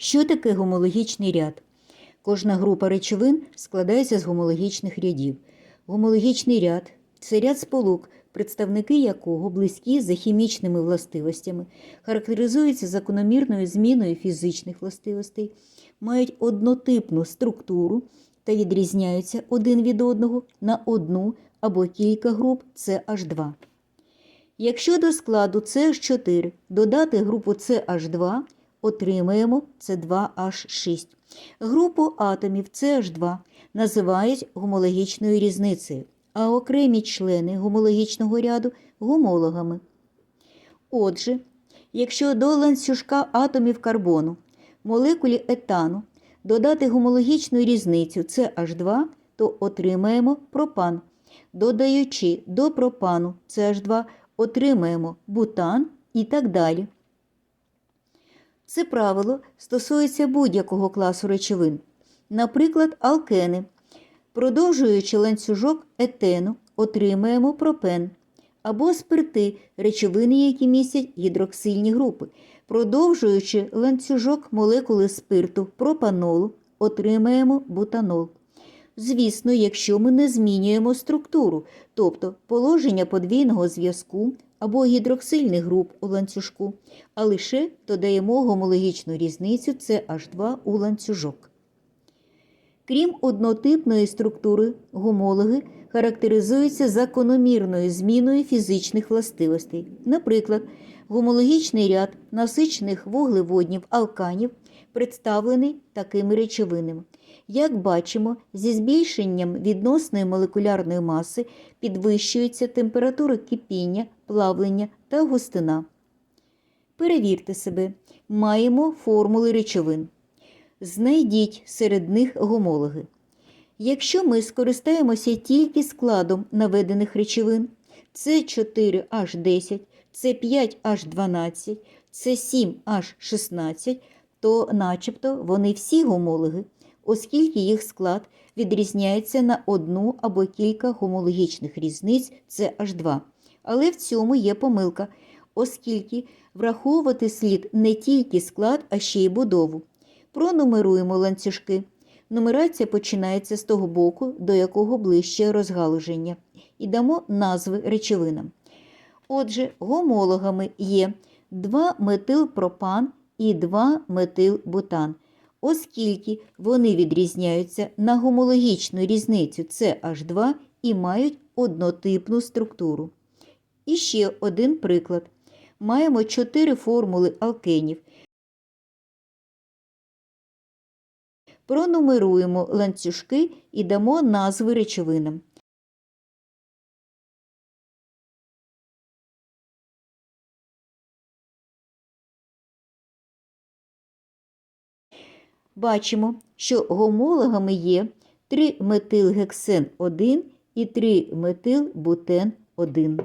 Що таке гомологічний ряд? Кожна група речовин складається з гомологічних рядів. Гомологічний ряд це ряд сполук, представники якого близькі за хімічними властивостями, характеризуються закономірною зміною фізичних властивостей, мають однотипну структуру та відрізняються один від одного на одну або кілька груп CH2. Якщо до складу CH4 додати групу CH2, отримаємо С2H6. Групу атомів CH2 називають гомологічною різницею, а окремі члени гомологічного ряду гомологами. Отже, якщо до ланцюжка атомів карбону, молекулі етану додати гомологічну різницю CH2, то отримаємо пропан. Додаючи до пропану CH2, отримаємо бутан і так далі. Це правило стосується будь-якого класу речовин, наприклад, алкени. Продовжуючи ланцюжок етену, отримаємо пропен або спирти речовини, які містять гідроксильні групи. Продовжуючи ланцюжок молекули спирту пропанолу, отримаємо бутанол. Звісно, якщо ми не змінюємо структуру, тобто положення подвійного зв'язку або гідроксильних груп у ланцюжку, а лише додаємо гомологічну різницю CH2 у ланцюжок. Крім однотипної структури, гомологи характеризуються закономірною зміною фізичних властивостей. Наприклад, гомологічний ряд насичених вуглеводнів алканів представлений такими речовинами. Як бачимо, зі збільшенням відносної молекулярної маси підвищується температура кипіння, плавлення та густина. Перевірте себе. Маємо формули речовин. Знайдіть серед них гомологи. Якщо ми скористаємося тільки складом наведених речовин С4H10, С5H12, С7H16, то начебто вони всі гомологи, оскільки їх склад відрізняється на одну або кілька гомологічних різниць CH2. Але в цьому є помилка, оскільки враховувати слід не тільки склад, а ще й будову. Пронумеруємо ланцюжки. Нумерація починається з того боку, до якого ближче розгалуження, і дамо назви речовинам. Отже, гомологами є 2-метилпропан і 2-метилбутан, оскільки вони відрізняються на гомологічну різницю CH2 і мають однотипну структуру. І ще один приклад. Маємо 4 формули алкенів. Пронумеруємо ланцюжки і дамо назви речовинам. Бачимо, що гомологами є 3-метилгексен 1 і 3-метилбутен 1.